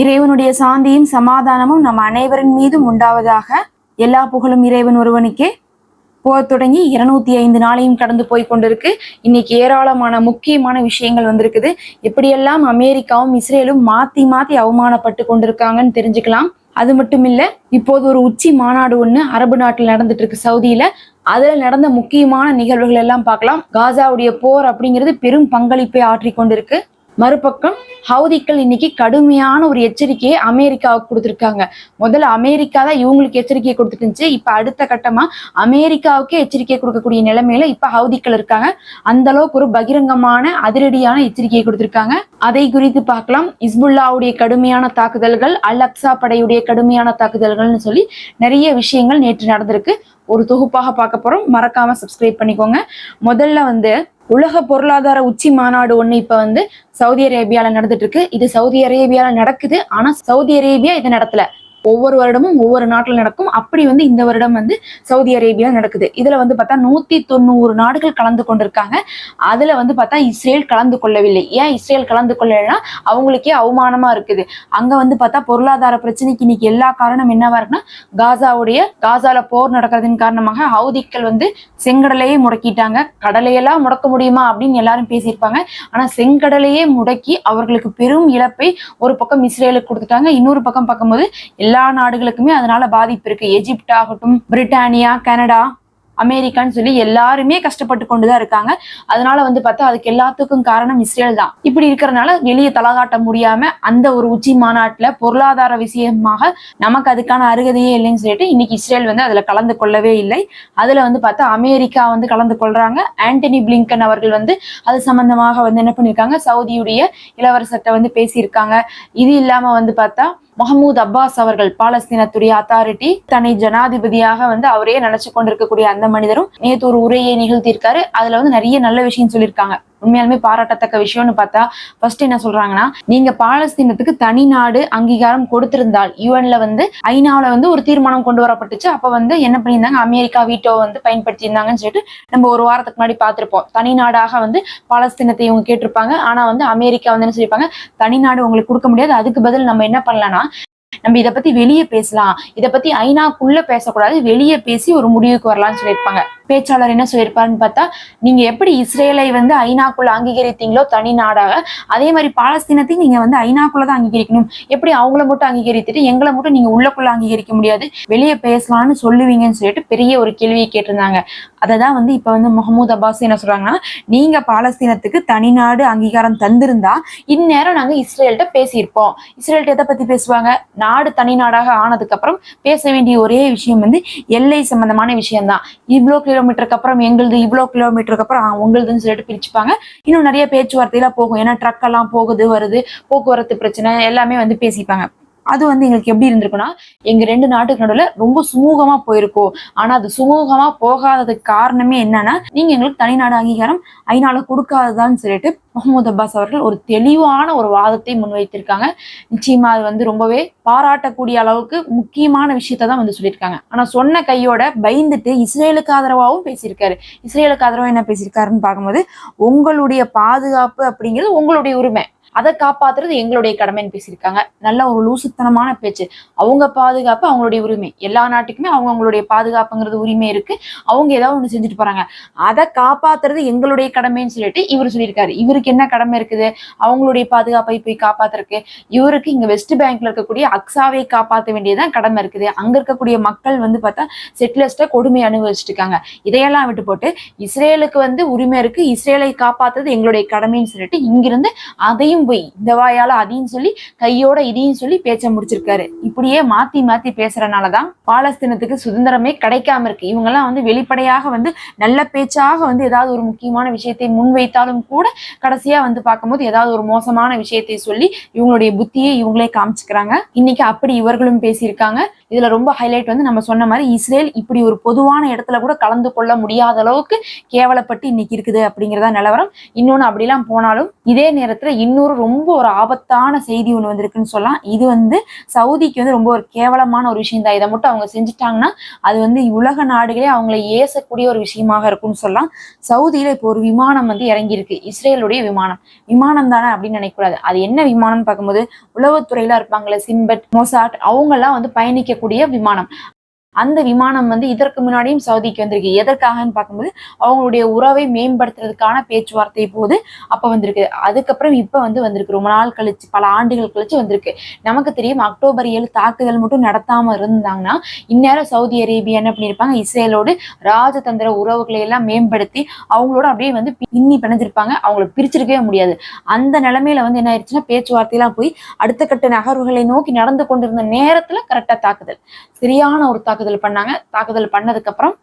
இறைவனுடைய சாந்தியும் சமாதானமும் நம் அனைவரின் மீதும் உண்டாவதாக எல்லா புகழும் இறைவன் ஒருவனுக்கே. போர் தொடங்கி இருநூத்தி ஐந்து நாளையும் கடந்து போய் கொண்டிருக்கு. இன்னைக்கு ஏராளமான முக்கியமான விஷயங்கள் வந்திருக்குது. எப்படியெல்லாம் அமெரிக்காவும் இஸ்ரேலும் மாத்தி மாத்தி அவமானப்பட்டு கொண்டிருக்காங்கன்னு தெரிஞ்சுக்கலாம். அது மட்டும் இல்ல இப்போது ஒரு உச்சி மாநாடு ஒண்ணு அரபு நாட்டில் நடந்துட்டு இருக்கு சவுதியில. அதுல நடந்த முக்கியமான நிகழ்வுகள் எல்லாம் பார்க்கலாம். காசாவுடைய போர் அப்படிங்கிறது பெரும் பங்களிப்பை ஆற்றி கொண்டிருக்கு. மறுபக்கம் ஹவுதிக்கள் இன்னைக்கு கடுமையான ஒரு எச்சரிக்கையை அமெரிக்காவுக்கு கொடுத்துருக்காங்க. முதல்ல அமெரிக்கா தான் இவங்களுக்கு எச்சரிக்கையை கொடுத்துட்டு இருந்துச்சு இப்ப அடுத்த கட்டமா அமெரிக்காவுக்கே எச்சரிக்கை கொடுக்கக்கூடிய நிலைமையில இப்ப ஹவுதிக்கள் இருக்காங்க. அந்த அளவுக்கு ஒரு பகிரங்கமான அதிரடியான எச்சரிக்கையை கொடுத்திருக்காங்க. அதை குறித்து பார்க்கலாம். இஸ்புல்லாவுடைய கடுமையான தாக்குதல்கள் அல் அக்சா படையுடைய கடுமையான தாக்குதல்கள்னு சொல்லி நிறைய விஷயங்கள் நேற்று நடந்திருக்கு. ஒரு தொகுப்பாக பார்க்க போறோம். மறக்காம சப்ஸ்கிரைப் பண்ணிக்கோங்க. முதல்ல வந்து உலக பொருளாதார உச்சி மாநாடு ஒன்று இப்போ வந்து சவுதி அரேபியாவில் நடந்துட்டு இருக்கு. இது சவுதி அரேபியாவில் நடக்குது. ஆனால் சவுதி அரேபியா இதை நடத்தலை. ஒவ்வொரு வருடமும் ஒவ்வொரு நாட்டில் நடக்கும். அப்படி வந்து இந்த வருடம் வந்து சவுதி அரேபியா நடக்குது. இதுல வந்து பார்த்தா நூத்தி தொண்ணூறு நாடுகள் கலந்து கொண்டிருக்காங்க. அதுல வந்து பார்த்தா இஸ்ரேல் கலந்து கொள்ளவில்லை. ஏன் இஸ்ரேல் கலந்து கொள்ளலைன்னா அவங்களுக்கே அவமானமா இருக்குது. அங்க வந்து பார்த்தா பொருளாதார பிரச்சனைக்கு இன்னைக்கு எல்லா காரணம் என்னவா இருக்குன்னா காசாவுடைய காசால போர் நடக்கிறதின் காரணமாக ஹவுதிக்கள் வந்து செங்கடலையே முடக்கிட்டாங்க. கடலையெல்லாம் முடக்க முடியுமா அப்படின்னு எல்லாரும் பேசியிருப்பாங்க. ஆனா செங்கடலையே முடக்கி அவர்களுக்கு பெரும் இழப்பை ஒரு பக்கம் இஸ்ரேலுக்கு கொடுத்துட்டாங்க. இன்னொரு பக்கம் பார்க்கும்போது எல்லா நாடுகளுக்குமே அதனால பாதிப்பு இருக்கு. எஜிப்ட் ஆகட்டும் பிரிட்டானியா கனடா அமெரிக்கான்னு சொல்லி எல்லாருமே கஷ்டப்பட்டு கொண்டுதான் இருக்காங்க. அதனால வந்து பார்த்தா அதுக்கு எல்லாத்துக்கும் காரணம் இஸ்ரேல் தான். இப்படி இருக்கிறனால வெளியே தலகாட்ட முடியாம அந்த ஒரு உச்சி மாநாட்டுல பொருளாதார விஷயமாக நமக்கு அதுக்கான அருகதையே இல்லைன்னு சொல்லிட்டு இன்னைக்கு இஸ்ரேல் வந்து அதுல கலந்து கொள்ளவே இல்லை. அதுல வந்து பார்த்தா அமெரிக்கா வந்து கலந்து கொள்றாங்க. ஆண்டனி பிளிங்கன் அவர்கள் வந்து அது சம்பந்தமாக வந்து என்ன பண்ணியிருக்காங்க? சவுதியுடைய இளவரசர்கிட்ட வந்து பேசியிருக்காங்க. இது இல்லாம வந்து பார்த்தா மஹமூத் அப்பாஸ் அவர்கள் பாலஸ்தீனத்துடைய அத்தாரிட்டி தன்னை ஜனாதிபதியாக வந்து அவரே நினைச்சு கொண்டிருக்கக்கூடிய அந்த மனிதரும் நேற்று ஒரு உரையை நிகழ்த்தியிருக்காரு. அதுல வந்து நிறைய நல்ல விஷயம் சொல்லியிருக்காங்க. உண்மையாலுமே பாராட்டத்தக்க விஷயம்னு பார்த்தா ஃபர்ஸ்ட் என்ன சொல்றாங்கன்னா நீங்க பாலஸ்தீனத்துக்கு தனி நாடு அங்கீகாரம் கொடுத்திருந்தால் யூஎன்ல வந்து ஐநாவில் வந்து ஒரு தீர்மானம் கொண்டு வரப்பட்டுச்சு. அப்ப வந்து என்ன பண்ணியிருந்தாங்க? அமெரிக்கா வீட்டோ வந்து பயன்படுத்தியிருந்தாங்கன்னு சொல்லிட்டு நம்ம ஒரு வாரத்துக்கு முன்னாடி பார்த்துருப்போம். தனி நாடாக வந்து பாலஸ்தீனத்தை இவங்க கேட்டிருப்பாங்க. ஆனா வந்து அமெரிக்கா வந்து என்ன சொல்லியிருப்பாங்க? தனி நாடு உங்களுக்கு கொடுக்க முடியாது. அதுக்கு பதில் நம்ம என்ன பண்ணலாம்னா நம்ம இதை பத்தி வெளியே பேசலாம். இதை பத்தி ஐநாக்குள்ள பேசக்கூடாது. வெளியே பேசி ஒரு முடிவுக்கு வரலாம்னு சொல்லியிருப்பாங்க. பேச்சாளர் என்ன சொல்லியிருப்பாருன்னு பார்த்தா நீங்க எப்படி இஸ்ரேலை வந்து ஐநாக்குள்ள அங்கீகரித்தீங்களோ தனி நாடாக அதே மாதிரி பாலஸ்தீனத்தையும் நீங்க வந்து ஐநாக்குள்ள தான் அங்கீகரிக்கணும். எப்படி அவங்கள மட்டும் அங்கீகரித்துட்டு எங்களை மட்டும் நீங்க உள்ளக்குள்ள அங்கீகரிக்க முடியாது வெளியே பேசலாம்னு சொல்லுவீங்கன்னு சொல்லிட்டு பெரிய ஒரு கேள்வியை கேட்டிருந்தாங்க. அதை தான் வந்து இப்ப வந்து முகமது அப்பாஸ் என்ன சொல்றாங்கன்னா நீங்க பாலஸ்தீனத்துக்கு தனி நாடு அங்கீகாரம் தந்திருந்தா இந்நேரம் நாங்க இஸ்ரேல்கிட்ட பேசியிருப்போம். இஸ்ரேல்கிட்ட எதை பத்தி பேசுவாங்க? நாடு தனி நாடாக ஆனதுக்கு அப்புறம் பேச வேண்டிய ஒரே விஷயம் வந்து எல்லை சம்பந்தமான விஷயம்தான். இவ்வளோ கிலோமீட்டருக்கு அப்புறம் எங்களுது இவ்வளோ கிலோமீட்டருக்கு அப்புறம் உங்களுதுன்னு சொல்லிட்டு பிரிச்சுப்பாங்க. இன்னும் நிறைய பேச்சுவார்த்தையெல்லாம் போகும். ஏன்னா ட்ரக் எல்லாம் போகுது வருது போக்குவரத்து பிரச்சனை எல்லாமே வந்து பேசிப்பாங்க. அது வந்து எங்களுக்கு எப்படி இருந்திருக்குன்னா எங்க ரெண்டு நாட்டுக்கு நடுவில் ரொம்ப சுமூகமா போயிருக்கும் ஆனா அது சுமூகமா போகாததுக்கு காரணமே என்னன்னா நீங்க எங்களுக்கு தனிநாடு அங்கீகாரம் ஐநால கொடுக்காததான்னு சொல்லிட்டு முகமது அப்பாஸ் அவர்கள் ஒரு தெளிவான ஒரு வாதத்தை முன்வைத்திருக்காங்க. நிச்சயமா அது வந்து ரொம்பவே பாராட்டக்கூடிய அளவுக்கு முக்கியமான விஷயத்த தான் வந்து சொல்லியிருக்காங்க. ஆனா சொன்ன கையோட பயந்துட்டு இஸ்ரேலுக்கு ஆதரவாகவும் பேசியிருக்காரு. இஸ்ரேலுக்கு ஆதரவா என்ன பேசியிருக்காருன்னு பார்க்கும்போது உங்களுடைய பாதுகாப்பு அப்படிங்கிறது உங்களுடைய உரிமை. அதை காப்பாத்துறது எங்களுடைய கடமைன்னு பேசியிருக்காங்க. நல்ல ஒரு லூசுத்தனமான பேச்சு. அவங்க பாதுகாப்பு அவங்களுடைய உரிமை. எல்லா நாட்டுக்குமே அவங்க அவங்களுடைய பாதுகாப்புங்கிறது உரிமை இருக்கு. அவங்க ஏதாவது ஒண்ணு செஞ்சுட்டு போறாங்க. அதை காப்பாத்துறது எங்களுடைய கடமைன்னு சொல்லிட்டு இவர் சொல்லியிருக்காரு. இவருக்கு என்ன கடமை இருக்குது? அவங்களுடைய பாதுகாப்பை போய் காப்பாத்துறதுக்கு. இவருக்கு இங்க வெஸ்ட் பேங்க்ல இருக்கக்கூடிய அக்ஸாவை காப்பாற்ற வேண்டியதுதான் கடமை இருக்குது. அங்க இருக்கக்கூடிய மக்கள் வந்து பார்த்தா செட்டிலர்ஸ்ட கொடுமை அனுபவிச்சுட்டு இருக்காங்க இதையெல்லாம் விட்டு போட்டு இஸ்ரேலுக்கு வந்து உரிமை இருக்கு. இஸ்ரேலை காப்பாத்துறது எங்களுடைய கடமைன்னு சொல்லிட்டு இங்கிருந்து அதையும் போய். இந்த வாயால அதையும் சொல்லி கையோட இதையும் சொல்லி பேச்ச முடிச்சிருக்காரு. இப்படியே மாத்தி மாத்தி பேசுறதுனாலதான் பாலஸ்தீனத்துக்கு சுதந்திரமே கிடைக்காம இருக்கு. இவங்க எல்லாம் வந்து வெளிப்படையாக வந்து நல்ல பேச்சாக வந்து ஏதாவது ஒரு முக்கியமான விஷயத்தை முன்வைத்தாலும் கூட கடைசியா வந்து பார்க்கும்போது ஏதாவது ஒரு மோசமான விஷயத்தை சொல்லி இவங்களுடைய புத்தியை இவங்களே காமிச்சுக்கிறாங்க. இன்னைக்கு அப்படி இவர்களும் பேசியிருக்காங்க. இதுல ரொம்ப ஹைலைட் வந்து நம்ம சொன்ன மாதிரி இஸ்ரேல் இப்படி ஒரு பொதுவான இடத்துல கூட கலந்து கொள்ள முடியாத அளவுக்கு கேவலப்பட்டு இன்னைக்கு இருக்குது அப்படிங்கிறதா நிலவரம். இன்னொன்னு அப்படிலாம் போனாலும் இதே நேரத்துல இன்னொரு ஒரு ரொம்ப ஒரு ஆபத்தான செய்தி ஒன்று வந்திருக்குன்னு சொல்லலாம். இது வந்து சவுதிக்கு வந்து ரொம்ப ஒரு கேவலமான ஒரு விஷயம் தான். இதை மட்டும் அவங்க செஞ்சுட்டாங்கன்னா அது வந்து உலக நாடுகளே அவங்களை ஏசக்கூடிய ஒரு விஷயமாக இருக்கும்னு சொல்லலாம். சவுதியில இப்போ ஒரு விமானம் வந்து இறங்கியிருக்கு. இஸ்ரேலுடைய விமானம். விமானம் தானே அப்படின்னு நினைக்கக்கூடாது. அது என்ன விமானம்னு பார்க்கும்போது உளவுத்துறையில இருப்பாங்களே சிம்பட் மொசாட் அவங்கெல்லாம் வந்து பயணிக்கக்கூடிய விமானம். அந்த விமானம் வந்து இதற்கு முன்னாடியும் சவுதிக்கு வந்திருக்கு. எதற்காகன்னு பார்க்கும்போது அவங்களுடைய உறவை மேம்படுத்துறதுக்கான பேச்சுவார்த்தை போது அப்ப வந்திருக்கு. அதுக்கப்புறம் இப்ப வந்து வந்திருக்கு. ரொம்ப நாள் கழிச்சு பல ஆண்டுகள் கழிச்சு வந்திருக்கு. நமக்கு தெரியும் அக்டோபர் ஏழு தாக்குதல் மட்டும் நடத்தாம இருந்தாங்கன்னா இந்நேரம் சவுதி அரேபியா என்ன பண்ணியிருப்பாங்க இஸ்ரேலோடு ராஜதந்திர உறவுகளை எல்லாம் மேம்படுத்தி அவங்களோட அப்படியே வந்து பின்னி பிணைஞ்சிருப்பாங்க. அவங்கள பிரிச்சிருக்கவே முடியாது. அந்த நிலைமையில வந்து என்ன ஆயிடுச்சுன்னா பேச்சுவார்த்தையெல்லாம் போய் அடுத்த கட்ட நகர்வுகளை நோக்கி நடந்து கொண்டிருந்த நேரத்துல கரெக்டா தாக்குதல். சரியான ஒரு தாக்குதல். தாக்குதல் பண்ணாங்க. தாக்குதல் பண்ணதுக்கு அப்புறம்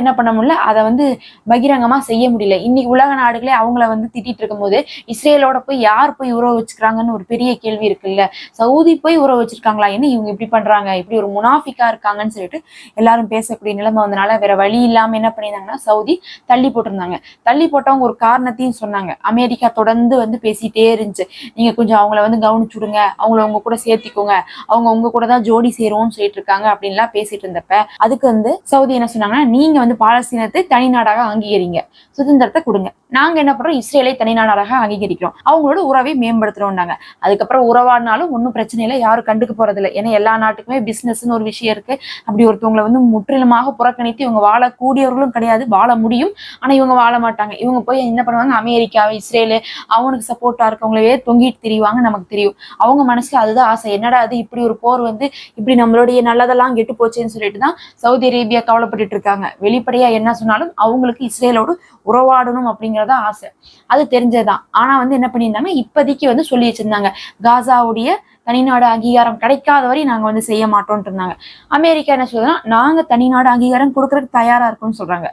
என்ன பண்ண முடியல? அதை வந்து பகிரங்கமா செய்ய முடியல. இன்னைக்கு உலக நாடுகளே அவங்கள வந்து திட்டிட்டு இருக்கும்போது இஸ்ரேலோட போய் யார் போய் உறவு வச்சுக்கிறாங்கன்னு ஒரு பெரிய கேள்வி இருக்குல்ல? சவுதி போய் உறவு வச்சிருக்காங்களா? என்ன இவங்க இப்படி பண்றாங்க? இப்படி ஒரு முனாஃபிக்கா இருக்காங்கன்னு சொல்லிட்டு எல்லாரும் பேசக்கூடிய நிலைமை வந்தனால வேற வழி இல்லாம என்ன பண்ணியிருந்தாங்கன்னா சவுதி தள்ளி போட்டிருந்தாங்க. தள்ளி போட்டவங்க ஒரு காரணத்தையும் சொன்னாங்க. அமெரிக்கா தொடர்ந்து வந்து பேசிட்டே இருந்துச்சு. நீங்க கொஞ்சம் அவங்கள வந்து கவனிச்சுடுங்க. அவங்கள உங்க கூட சேர்த்திக்கோங்க. அவங்க உங்க கூட தான் ஜோடி சேருவோம்னு சொல்லிட்டு இருக்காங்க அப்படின்லாம் பேசிட்டு இருந்தப்ப அதுக்கு வந்து சவுதி என்ன சொன்னாங்கன்னா நீங்க வந்து பாலஸ்தீனத்தை தனி நாடாக அங்கீகரிங்க. சுதந்திரத்தை கொடுங்க. நாங்க என்ன பண்றோம்? இஸ்ரேலை தனி நாடாக அங்கீகரிக்கிறோம். அவங்களோட உறவை மேம்படுத்துறோம்னாங்க அதுக்கப்புறம் உறவானாலும் ஒன்றும் பிரச்சனை இல்லை. யாரும் கண்டுக்க போறது இல்லை ஏன்னா எல்லா நாட்டுக்குமே பிசினஸ்னு ஒரு விஷயம் இருக்கு. அப்படி ஒருத்தவங்களை வந்து முற்றிலுமாக புறக்கணித்து இவங்க வாழக்கூடியவர்களும் கிடையாது. வாழ முடியும். ஆனா இவங்க வாழ மாட்டாங்க. இவங்க போய் என்ன பண்ணுவாங்க? அமெரிக்கா இஸ்ரேலு அவனுக்கு சப்போர்ட்டா இருக்கவங்களவே தொங்கிட்டு திரிவாங்க நமக்கு தெரியும். அவங்க மனசுக்கு அதுதான் ஆசை. என்னடா அது இப்படி ஒரு போர் வந்து இப்படி நம்மளுடைய நல்லதெல்லாம் கெட்டு போச்சுன்னு சொல்லி சொல்லிட்டு தான் சவுதி அரேபியா கவலைப்பட்டுட்டு இருக்காங்க. வெளிப்படையா என்ன சொன்னாலும் அவங்களுக்கு இஸ்ரேலோடு உறவாடணும் அப்படிங்கறத ஆசை. அது தெரிஞ்சதுதான். ஆனா வந்து என்ன பண்ணியிருந்தாங்க? இப்போதைக்கு வந்து சொல்லி வச்சிருந்தாங்க. காசாவுடைய தனிநாடு அங்கீகாரம் கிடைக்காத வரை நாங்க வந்து செய்ய மாட்டோம்னு இருந்தாங்க. அமெரிக்கா என்ன சொல்றதுன்னா நாங்க தனிநாடு அங்கீகாரம் கொடுக்கறதுக்கு தயாரா இருக்கோம்னு சொல்றாங்க.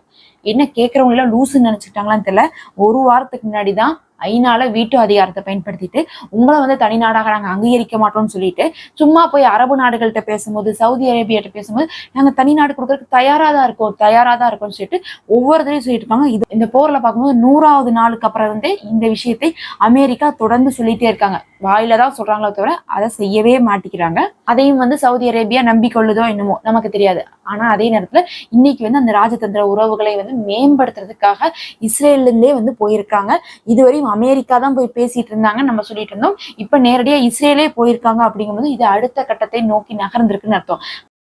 என்ன கேட்கறவங்க எல்லாம் லூசுன்னு நினைச்சுக்கிட்டாங்களான்னு தெரியல. ஒரு வாரத்துக்கு முன்னாடி தான் ஐநால வீட்டு அதிகாரத்தை பயன்படுத்திட்டு உங்களை வந்து தனி நாடாக நாங்கள் அங்கீகரிக்க மாட்டோம்னு சொல்லிட்டு சும்மா போய் அரபு நாடுகள்கிட்ட பேசும்போது சவுதி அரேபியாட்ட பேசும்போது நாங்கள் தனி நாடு கொடுக்கறதுக்கு தயாராக தான் இருக்கோம் தயாராக தான் இருக்கோம்னு சொல்லிட்டு ஒவ்வொருத்தரையும் சொல்லிட்டு இருப்பாங்க. இது இந்த போரில் பார்க்கும்போது நூறாவது நாளுக்கு அப்புறம் இருந்தே இந்த விஷயத்தை அமெரிக்கா தொடர்ந்து சொல்லிட்டே இருக்காங்க. வாயில தான் சொல்றாங்களோ தவிர அதை செய்யவே மாட்டிக்கிறாங்க அதையும் வந்து சவுதி அரேபியா நம்பிக்கொள்ளுதோ என்னமோ நமக்கு தெரியாது. ஆனா அதே நேரத்துல இன்னைக்கு வந்து அந்த ராஜதந்திர உறவுகளை வந்து மேம்படுத்துறதுக்காக இஸ்ரேல்ல இருந்தே வந்து போயிருக்காங்க. இதுவரையும் அமெரிக்கா தான் போய் பேசிட்டு இருந்தாங்க நம்ம சொல்லிட்டு இருந்தோம். இப்ப நேரடியா இஸ்ரேலே போயிருக்காங்க அப்படிங்கும்போது இது அடுத்த கட்டத்தை நோக்கி நகர்ந்திருக்குன்னு அர்த்தம்.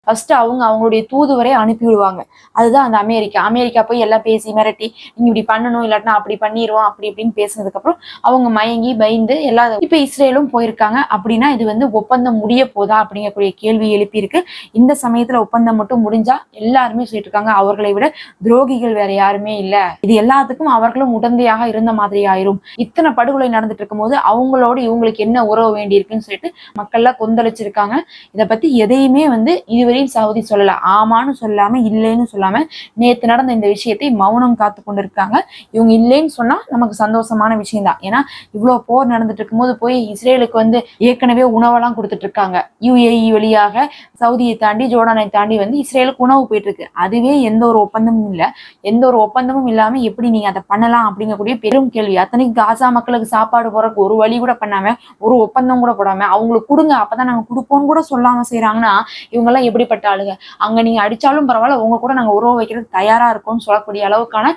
ஃபர்ஸ்ட் அவங்க அவங்களுடைய தூதுவரை அனுப்பிவிடுவாங்க அதுதான் அந்த அமெரிக்கா. அமெரிக்கா போய் எல்லாம் பேசி மிரட்டி நீங்க இப்படி பண்ணணும் இல்லாட்டினா அப்படி பண்ணிடுவோம் அப்படி இப்படின்னு பேசினதுக்கப்புறம் அவங்க மயங்கி பயந்து எல்லா இப்ப இஸ்ரேலும் போயிருக்காங்க. அப்படின்னா இது வந்து ஒப்பந்தம் முடிய போதா அப்படிங்கக்கூடிய கேள்வி எழுப்பியிருக்கு. இந்த சமயத்துல ஒப்பந்தம் மட்டும் முடிஞ்சா எல்லாருமே சொல்லிட்டு இருக்காங்க அவர்களை விட துரோகிகள் வேற யாருமே இல்ல. இது எல்லாத்துக்கும் அவர்களும் உடந்தையாக இருந்த மாதிரி ஆயிரும். இத்தனை படுகொலை நடந்துட்டு இருக்கும்போது அவங்களோட இவங்களுக்கு என்ன உறவு வேண்டி இருக்குன்னு சொல்லிட்டு மக்கள்லாம் கொந்தளிச்சிருக்காங்க. இதை பத்தி எதையுமே வந்து இதுவரையும் சவுதி சொல்லல. ஆமான்னு சொல்லாம இல்லைன்னு சொல்லாம நேத்து நடந்த இந்த விஷயத்தை மௌனம் காத்து கொண்டிருக்காங்க. இவங்க இல்லைன்னு சொன்னா நமக்கு சந்தோஷமான விஷயம் தான் ஏன்னா இவ்வளவு போர் நடந்துட்டு இருக்கும்போது போய் இஸ்ரேலுக்கு வந்து ஏற்கனவே உணவெல்லாம் கொடுத்துட்டு இருக்காங்க யுஏஇ வழியாக சவுதியை தாண்டி ஜோர்டானை தாண்டி வந்து இஸ்ரேலுக்கு உணவு போயிட்டு இருக்கு அதுவே எந்த ஒரு ஒப்பந்தமும் இல்லை. எந்த ஒரு ஒப்பந்தமும் இல்லாம எப்படி நீங்க அதை பண்ணலாம் அப்படிங்கக்கூடிய பெரும் கேள்வி. அத்தனைக்கு காசா மக்களுக்கு சாப்பாடு போறதுக்கு ஒரு வழி கூட பண்ணாம ஒரு ஒப்பந்தம் கூட போடாம அவங்களுக்கு கொடுங்க அப்பதான் நாங்க கொடுப்போம்னு கூட சொல்லாம செய்யறாங்கன்னா இவங்க எல்லாம் அப்படிப்பட்ட ஆளுங்க. அங்க நீங்க அடிச்சாலும் பரவாயில்ல உங்க கூட நாங்க உறவு வைக்கிறது தயாரா இருக்கோம்னு சொல்லக்கூடிய அளவுக்கான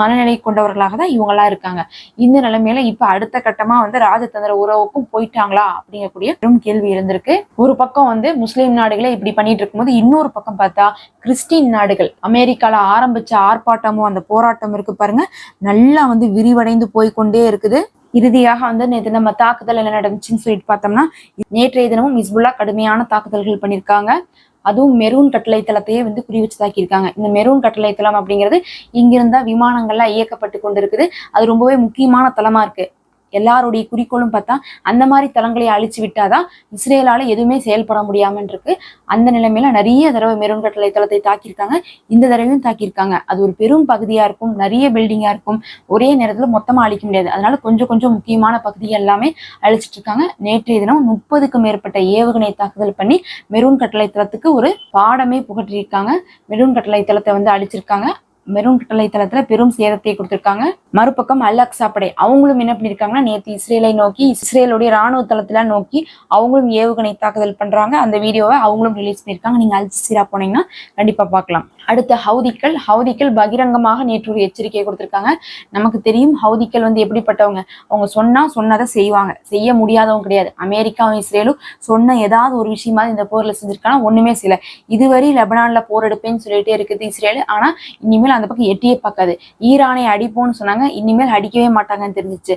மனநிலை கொண்டவர்களாக தான் இவங்களா இருக்காங்க. இந்த நிலைமையில இப்ப அடுத்த கட்டமா வந்து ராஜதந்திர உறவுக்கும் போயிட்டாங்களா அப்படிங்கக்கூடிய பெரும் கேள்வி இருந்திருக்கு ஒரு பக்கம் வந்து முஸ்லீம் நாடுகளே இப்படி பண்ணிட்டு இருக்கும்போது இன்னொரு பக்கம் பார்த்தா கிறிஸ்டின் நாடுகள் அமெரிக்கால ஆரம்பிச்ச ஆர்ப்பாட்டமும் அந்த போராட்டம் இருக்கு பாருங்க. நல்லா வந்து விரிவடைந்து போய்க்கொண்டே இருக்குது. இறுதியாக வந்து நேற்று நம்ம தாக்குதல் என்ன நடந்துச்சுன்னு சொல்லிட்டு பார்த்தோம்னா நேற்றைய தினமும் இஸ்புல்லா கடுமையான தாக்குதல்கள் பண்ணியிருக்காங்க. அதுவும் மெரூன் கட்டளை தளத்தையே வந்து குறி வச்சு தாக்கியிருக்காங்க இந்த மெரூன் கட்டளை தளம் அப்படிங்கிறது இங்கிருந்தா விமானங்கள்லாம் இயக்கப்பட்டு கொண்டிருக்குது. அது ரொம்பவே முக்கியமான தளமா இருக்கு. எல்லாருடைய குறிக்கோளும் பார்த்தா அந்த மாதிரி தளங்களை அழிச்சு விட்டாதான் இஸ்ரேலால எதுவுமே செயல்பட முடியாம இருக்கு அந்த நிலைமையில நிறைய தடவை மெரூன் கட்டளை தளத்தை தாக்கியிருக்காங்க. இந்த தடவையும் தாக்கியிருக்காங்க. அது ஒரு பெரும் பகுதியா இருக்கும் நிறைய பில்டிங்கா இருக்கும். ஒரே நேரத்துல மொத்தமா அழிக்க முடியாது. அதனால கொஞ்சம் கொஞ்சம் முக்கியமான பகுதி எல்லாமே அழிச்சிட்டு இருக்காங்க நேற்றைய தினம் முப்பதுக்கும் மேற்பட்ட ஏவுகணை தாக்குதல் பண்ணி மெரூன் கட்டளை தளத்துக்கு ஒரு பாடமே புகட்டியிருக்காங்க. மெரூன் கட்டளை தளத்தை வந்து அழிச்சிருக்காங்க. மெரூன் கட்டளை தளத்துல பெரும் சேதத்தை கொடுத்திருக்காங்க. மறுபக்கம் அல் அக்ஸா படை அவங்களும் என்ன பண்ணிருக்காங்கன்னா நேத்து இஸ்ரேலை நோக்கி இஸ்ரேலுடைய ராணுவ தளத்துல நோக்கி அவங்களும் ஏவுகணை தாக்குதல் பண்றாங்க. அந்த வீடியோவை அவங்களும் ரிலீஸ் பண்ணிருக்காங்க நீங்க அல் ஜசீரா போனீங்கன்னா கண்டிப்பா பார்க்கலாம். அடுத்து ஹவுதிக்கள் ஹவுதிக்கள் பகிரங்கமாக நேற்று ஒரு எச்சரிக்கையை கொடுத்திருக்காங்க. நமக்கு தெரியும் ஹவுதிக்கள் வந்து எப்படிப்பட்டவங்க. அவங்க சொன்னா சொன்னதை செய்வாங்க. செய்ய முடியாதவங்க கிடையாது. அமெரிக்காவும் இஸ்ரேலும் சொன்ன ஏதாவது ஒரு விஷயமா இந்த போர்ல செஞ்சிருக்காங்க ஒண்ணுமே செய்யல. இதுவரை லெபனான்ல போர் எடுப்பேன்னு சொல்லிட்டே இருக்குது இஸ்ரேல். ஆனா இனிமேல் அந்த பக்கம் எட்டியே பார்க்காது. ஈரானை அடிப்போம்னு சொன்னாங்க. இனிமேல் அடிக்கவே மாட்டாங்கன்னு தெரிஞ்சிச்சு.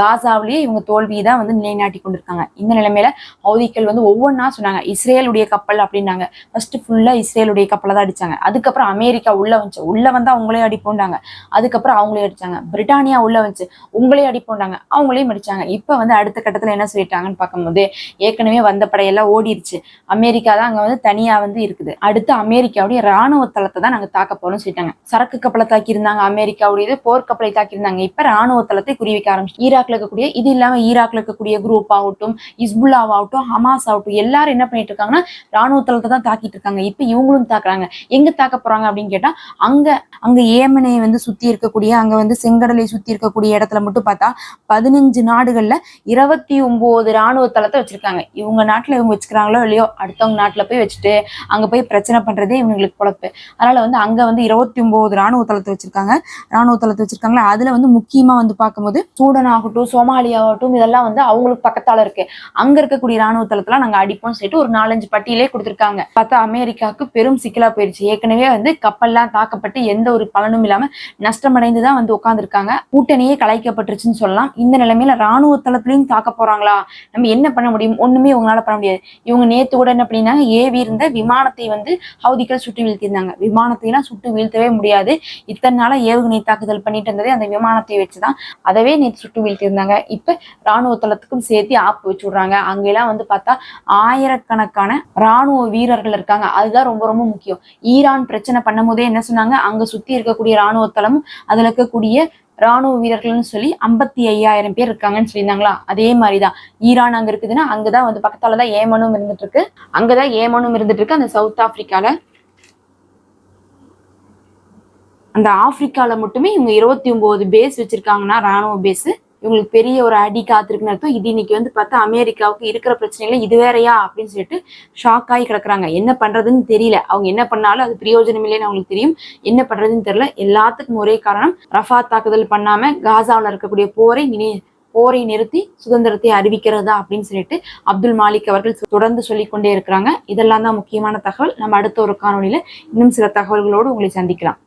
காசாவிலேயே இவங்க தோல்வியை தான் வந்து நிலைநாட்டி கொண்டிருக்காங்க. இந்த நிலைமையில ஹவுதிக்கள் வந்து ஒவ்வொன்றா சொன்னாங்க இஸ்ரேலுடைய கப்பல் அப்படின்னாங்க. ஃபர்ஸ்ட் ஃபுல்லாக இஸ்ரேலுடைய கப்பலை தான் அடிச்சாங்க. அதுக்கப்புறம் அமெரிக்கா உள்ள வந்துச்சு. உள்ள வந்து அவங்களே அடிப்போண்டாங்க அதுக்கப்புறம் அவங்களே அடிச்சாங்க. பிரிட்டானியா உள்ள வந்துச்சு. உங்களே அடிப்போண்டாங்க அவங்களையும் அடிச்சாங்க. இப்போ வந்து அடுத்த கட்டத்தில் என்ன சொல்லிட்டாங்கன்னு பார்க்கும்போது ஏற்கனவே வந்த படையெல்லாம் ஓடிடுச்சு அமெரிக்கா தான் அங்கே வந்து தனியாக வந்து இருக்குது. அடுத்து அமெரிக்காவுடைய ராணுவ தளத்தை தான் நாங்கள் தாக்க போறோம்னு சொல்லிட்டாங்க. சரக்கு கப்பலை தாக்கியிருந்தாங்க அமெரிக்காவுடைய போர்க்கப்பலை தாக்கியிருந்தாங்க. இப்போ ராணுவ தளத்தை குறிவிக்க ஆரம்பிச்சு ஈராக்ல இருக்கக்கூடிய இது இல்லாம ஈராக்ல இருக்கக்கூடிய குரூப் ஆகட்டும் இஸ்புல்லாவாகட்டும் ஹமாஸ் ஆகட்டும் எல்லாரும் என்ன பண்ணிட்டு இருக்காங்கன்னா ராணுவ தளத்தை தான் தாக்கிட்டு இருக்காங்க. இப்ப இவங்களும் தாக்குறாங்க. எங்க தாக்க போறாங்க அப்படின்னு கேட்டா அங்க அங்க ஏமனை வந்து சுத்தி இருக்கக்கூடிய அங்க வந்து செங்கடலை சுத்தி இருக்கக்கூடிய இடத்துல மட்டும் பார்த்தா பதினஞ்சு நாடுகள்ல இருபத்தி ஒன்பது ராணுவ தளத்தை வச்சிருக்காங்க. இவங்க நாட்டுல இவங்க வச்சுக்கிறாங்களோ இல்லையோ அடுத்தவங்க நாட்டுல போய் வச்சுட்டு அங்க போய் பிரச்சனை பண்றதே இவங்களுக்கு பொழப்பு. அதனால வந்து அங்க வந்து இருபத்தி ஒன்பது ராணுவ தளத்தை வச்சிருக்காங்க. ராணுவ தளத்தை வச்சிருக்காங்களா அதுல வந்து முக்கியமா வந்து பார்க்கும்போது சூடன் ஆகட்டும் சோமாலியா ஆகட்டும் இதெல்லாம் வந்து அவங்களுக்கு பக்கத்தால இருக்கு. அங்க இருக்கக்கூடிய ராணுவ தளத்தெல்லாம் நாங்க அடிப்போம்னு சொல்லிட்டு ஒரு நாலஞ்சு பட்டியலே கொடுத்துருக்காங்க. பார்த்தா அமெரிக்காவுக்கு பெரும் சிக்கலா போயிருச்சு ஏற்கனவே வந்து கப்பல்லாம் தாக்கப்பட்டு எந்த ஒரு பலனும் இல்லாம நஷ்டமடைந்து தான் வந்து உட்காந்துருக்காங்க கூட்டணியே கலைக்கப்பட்டுருச்சுன்னு சொல்லலாம். இந்த நிலைமையில ராணுவ தளத்திலையும் தாக்க போறாங்களா? நம்ம என்ன பண்ண முடியும்? ஒண்ணுமே உங்களால பண்ண முடியாது. இவங்க நேத்து கூட என்ன பண்ணினாங்க ஏவி இருந்த விமானத்தை வந்து ஹவுதிகள் சுட்டு வீழ்த்தியிருந்தாங்க. விமானத்தை எல்லாம் சுட்டு வீழ்த்தவே முடியாது. இத்தனை நாளா ஏவுகணை தாக்குதல் பண்ணிட்டு இருந்ததே அந்த விமானத்தை வச்சுதான். அதவே நேற்று சுட்டு வீழ்த்தியிருந்தாங்க இப்ப ராணுவ தளத்துக்கும் சேர்த்து ஆப்பு வச்சு விடுறாங்க. அங்கெல்லாம் வந்து பார்த்தா ஆயிரக்கணக்கான ராணுவ வீரர்கள் இருக்காங்க. அதுதான் ரொம்ப ரொம்ப முக்கியம். ஈரான் பிரச்சனை பண்ணும் போதே என்ன சொன்னாங்க? அங்க சுத்தி இருக்கக்கூடிய ராணுவ தளமும் அதுல இருக்கக்கூடிய ராணுவ வீரர்கள்னு சொல்லி ஐம்பத்தி ஐயாயிரம் பேர் இருக்காங்கன்னு சொல்லியிருந்தாங்களா? அதே மாதிரிதான். ஈரான் அங்க இருக்குதுன்னா அங்கதான் வந்து பக்கத்தால தான் ஏமனும் இருந்துட்டு இருக்கு அங்கதான் ஏமனும் இருந்துட்டு இருக்கு அந்த சவுத் ஆப்பிரிக்கால அந்த ஆப்பிரிக்கால மட்டுமே இவங்க இருபத்தி ஒன்பது பேஸ் வச்சிருக்காங்கன்னா ராணுவ பேஸ் இவங்களுக்கு பெரிய ஒரு அடி காத்திருக்குன்னு அர்த்தம். இது இன்னைக்கு வந்து பார்த்தா அமெரிக்காவுக்கு இருக்கிற பிரச்சனைகள் இது வேறையா அப்படின்னு சொல்லிட்டு ஷாக் ஆகி கிடக்குறாங்க. என்ன பண்றதுன்னு தெரியல. அவங்க என்ன பண்ணாலும் அது பிரயோஜனம் இல்லைன்னு அவங்களுக்கு தெரியும். என்ன பண்றதுன்னு தெரியல. எல்லாத்துக்கும் ஒரே காரணம் ரஃபா தாக்குதல் பண்ணாம காசாவில் இருக்கக்கூடிய போரை நினை போரை நிறுத்தி சுதந்திரத்தை அறிவிக்கிறதா அப்படின்னு சொல்லிட்டு அப்துல் மாலிக் அவர்கள் தொடர்ந்து சொல்லிக்கொண்டே இருக்கிறாங்க. இதெல்லாம் தான் முக்கியமான தகவல். நம்ம அடுத்த ஒரு காணொலியில இன்னும் சில தகவல்களோடு உங்களை சந்திக்கலாம்.